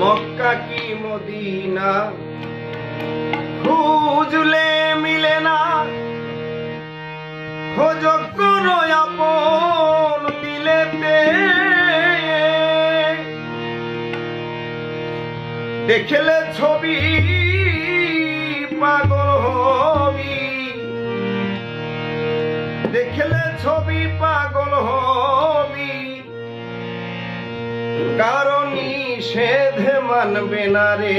মক্কা কি মদিনা? খুঁজলে মিলে না। খোঁজ করো আপন দিলেতে দেখলে ছবি পাগল হবি। দেখলে ছবি পাগল হবি। কারণ নিষেধ মানবে না রে।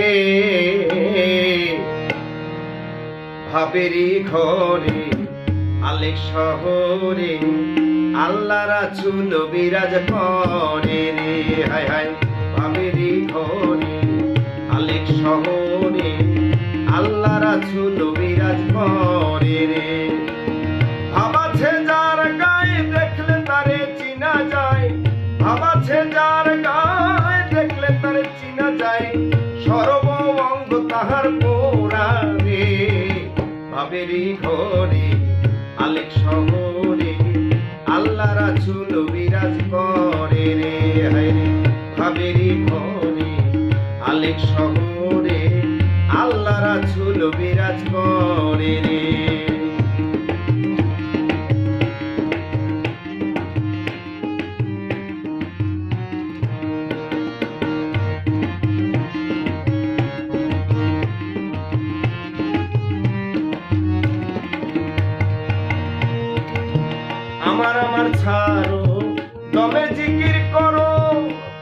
ভাবেরি ঘরে আলেক শহরে আল্লাহ রাচুল বিরাজ করে রে। হায় হায় ভাবেরি ঘরে আলেক শহরে আল্লাহ রাচুল ঘরে আলেক শহরে আল্লাহ রাচুল বিরাজ করে রে, হায় ভাবেরি ঘরে। আলেক শহরে আল্লাহ রাচুল বিরাজ করে রে।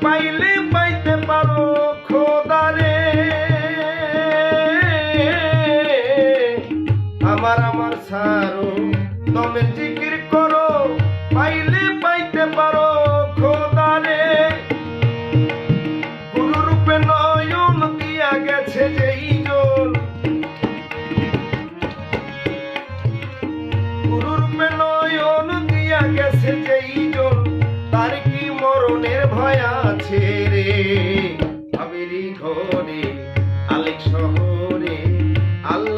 পাইলে পাইতে পারো খোদারে। আমার আমার সারো দমে জিকির করো পাইলে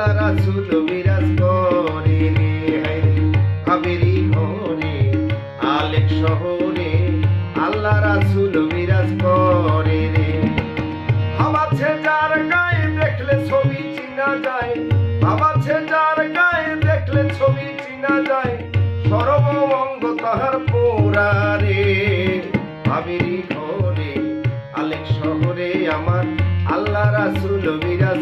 আল্লাহ রাসুল বিরাজ করে রে হায় রে ঘরে আলেক শহরে আল্লাহ বিরাজ যার গায়ে দেখলে ছবি চিনা যায় ভাবাছে যার গায়ে দেখলে ছবি চিনা যায় সর্বঙ্গ তাহার ঘরে আলেক শহরে আমার আল্লাহ রাসুল বিরাজ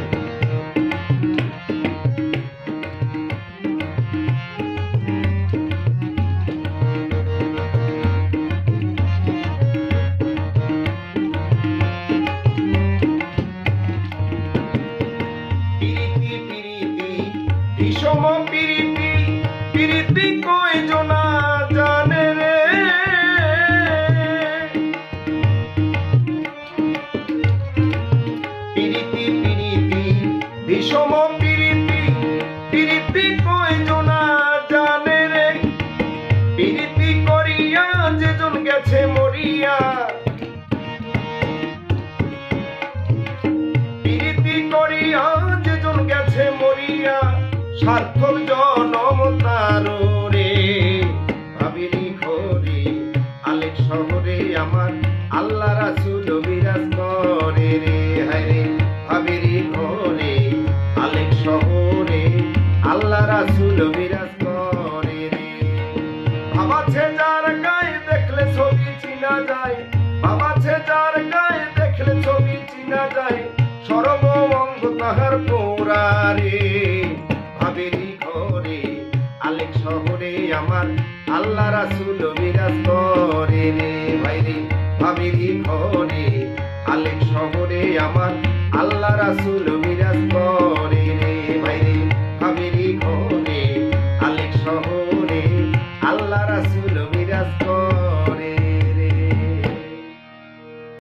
সার্থক জনম তার ভাবিনি ঘরে আলেক শহরে আমার আল্লাহ রাসুল বিরাজ করে রে। হায় রে ভাবিরি ঘরে আলেক শহরে আল্লাহ রাসুল বিরাজ করে রে। ভাবাছে যার গায়ে দেখলে ছবি চিনা যায় ভাবাছে যার গায়ে দেখলে ছবি চিনা যায় সর্বঙ্গ তাহার পোড়া আমার আল্লাহ রাসুল বিরাজ করে রে ভাইরে ভাবেরি ঘরে আলেক শহরে আমার আল্লাহ রাসুল বিরাজ